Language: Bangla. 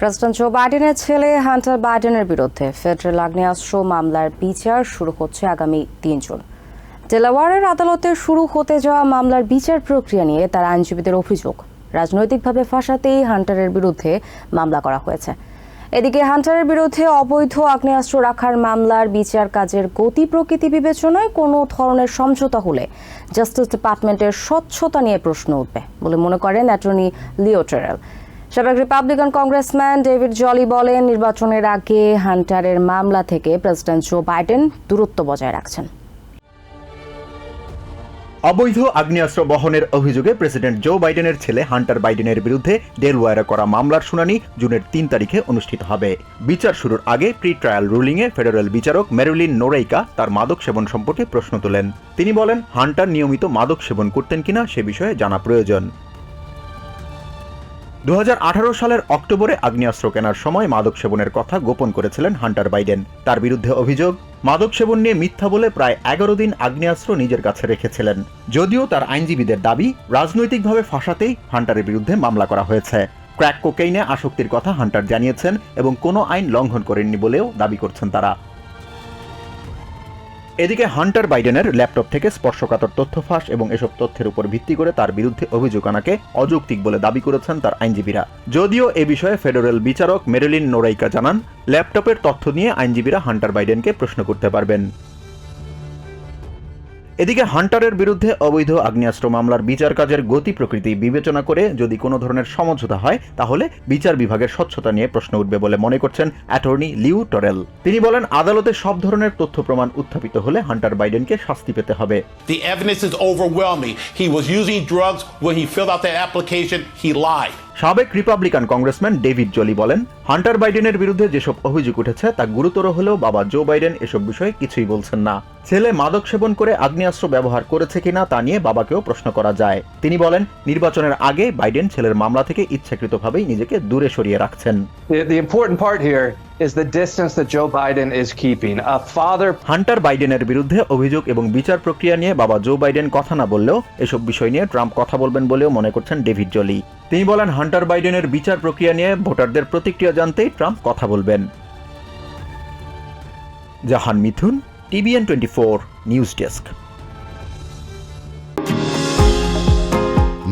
প্রেসিডেন্ট জো বাইডেনের ছেলে হান্টার বাইডেনের বিরুদ্ধে ফেডারেল আগ্নেয়াস্ত্র মামলার বিচার শুরু হচ্ছে আগামী তিন জুন। ডেলাওয়ারের আদালতে শুরু হতে যাওয়া মামলার বিচার প্রক্রিয়া নিয়ে তার আইনজীবীদের অভিযোগ। রাজনৈতিকভাবে ফাঁসাতেই হান্টারের বিরুদ্ধে মামলা করা হয়েছে। এদিকে হান্টারের বিরুদ্ধে অবৈধ আগ্নেয়াস্ত্র রাখার মামলার বিচার কাজের গতি প্রকৃতি বিবেচনায় কোনো ধরনের সমঝোতা হলে জাস্টিস ডিপার্টমেন্টের স্বচ্ছতা নিয়ে প্রশ্ন উঠবে বলে মনে করেন অ্যাটর্নি লিও টেরেল। সাবেক রিপাবলিকান কংগ্রেসম্যান ডেভিড জলি বলেন, নির্বাচনের আগে হান্টারের মামলা থেকে প্রেসিডেন্ট জো বাইডেন দূরত্ব বজায় রাখছেন। অবৈধ আগ্নেয়াস্ত্র বহনের অভিযোগে প্রেসিডেন্ট জো বাইডেনের ছেলে হান্টার বাইডেনের বিরুদ্ধে ডেলওয়ারে করা মামলার শুনানি জুনের তিন তারিখে অনুষ্ঠিত হবে। বিচার শুরুর আগে প্রি ট্রায়াল রুলিংয়ে ফেডারেল বিচারক মেরুলিন নোরেইকা তার মাদক সেবন সম্পর্কে প্রশ্ন তোলেন। তিনি বলেন, হান্টার নিয়মিত মাদক সেবন করতেন কিনা সে বিষয়ে জানা প্রয়োজন। দু হাজার আঠারো সালের অক্টোবরে আগ্নেয়াস্ত্র কেনার সময় মাদক সেবনের কথা গোপন করেছিলেন হান্টার বাইডেন। তার বিরুদ্ধে অভিযোগ, মাদক সেবন নিয়ে মিথ্যা বলে প্রায় এগারো দিন আগ্নেয়াস্ত্র নিজের কাছে রেখেছিলেন। যদিও তার আইনজীবীদের দাবি, রাজনৈতিকভাবে ফাঁসাতেই হান্টারের বিরুদ্ধে মামলা করা হয়েছে। ক্র্যাক কোকেইনে আসক্তির কথা হান্টার জানিয়েছেন এবং কোনো আইন লঙ্ঘন করেননি বলেও দাবি করছেন তারা। এদিকে হান্টার বাইডেনের ল্যাপটপ থেকে স্পর্শকাতর তথ্য ফাঁস এবং এসব তথ্যের উপর ভিত্তি করে তার বিরুদ্ধে অভিযোগ আনাকে অযৌক্তিক বলে দাবি করেছেন তার আইনজীবীরা। যদিও এ বিষয়ে ফেডারেল বিচারক মেরেলিন নোরাইকা জানান, ল্যাপটপের তথ্য নিয়ে আইনজীবীরা হান্টার বাইডেনকে প্রশ্ন করতে পারবেন। এদিকে হান্টারের বিরুদ্ধে অবৈধ আগ্নেয়াস্ত্র মামলার বিচার কাজের গতি প্রকৃতি বিবেচনা করে যদি কোনো ধরনের সমঝোতা হয়, তাহলে বিচার বিভাগের স্বচ্ছতা নিয়ে প্রশ্ন উঠবে বলে মনে করছেন অ্যাটর্নি লিউ টরেল। তিনি বলেন, আদালতে সব ধরনের তথ্য প্রমাণ উত্থাপিত হলে হান্টার বাইডেনকে শাস্তি পেতে হবে। The evidence using drugs when he filled. সাবেক রিপাবলিকান কংগ্রেসম্যান ডেভিড জলি বলেন, হান্টার বাইডেনের বিরুদ্ধে যেসব অভিযোগ উঠেছে তা গুরুতর হলেও বাবা জো বাইডেন এসব বিষয়ে কিছুই বলছেন না। ছেলে মাদক সেবন করে আগ্নেয়াস্ত্র ব্যবহার করেছে কিনা তা নিয়ে বাবাকেও প্রশ্ন করা যায়। তিনি বলেন, নির্বাচনের আগে বাইডেন ছেলের মামলা থেকে ইচ্ছাকৃতভাবেই নিজেকে দূরে সরিয়ে রাখছেন। Is the distance that Joe Biden is keeping. A father Hunter বাইডেনের বিরুদ্ধে অভিযোগ এবং বিচার প্রক্রিয়া নিয়ে বাবা জো বাইডেন কথা না বললেও এসব বিষয় নিয়ে ট্রাম্প কথা বলবেন বলেও মনে করছেন ডেভিড জলি। তিনি বলেন হান্টার বাইডেনের বিচার প্রক্রিয়া নিয়ে ভোটারদের প্রতিক্রিয়া জানতেই ট্রাম্প কথা বলবেন। Jahan Mithun, TVN twenty four, news desk.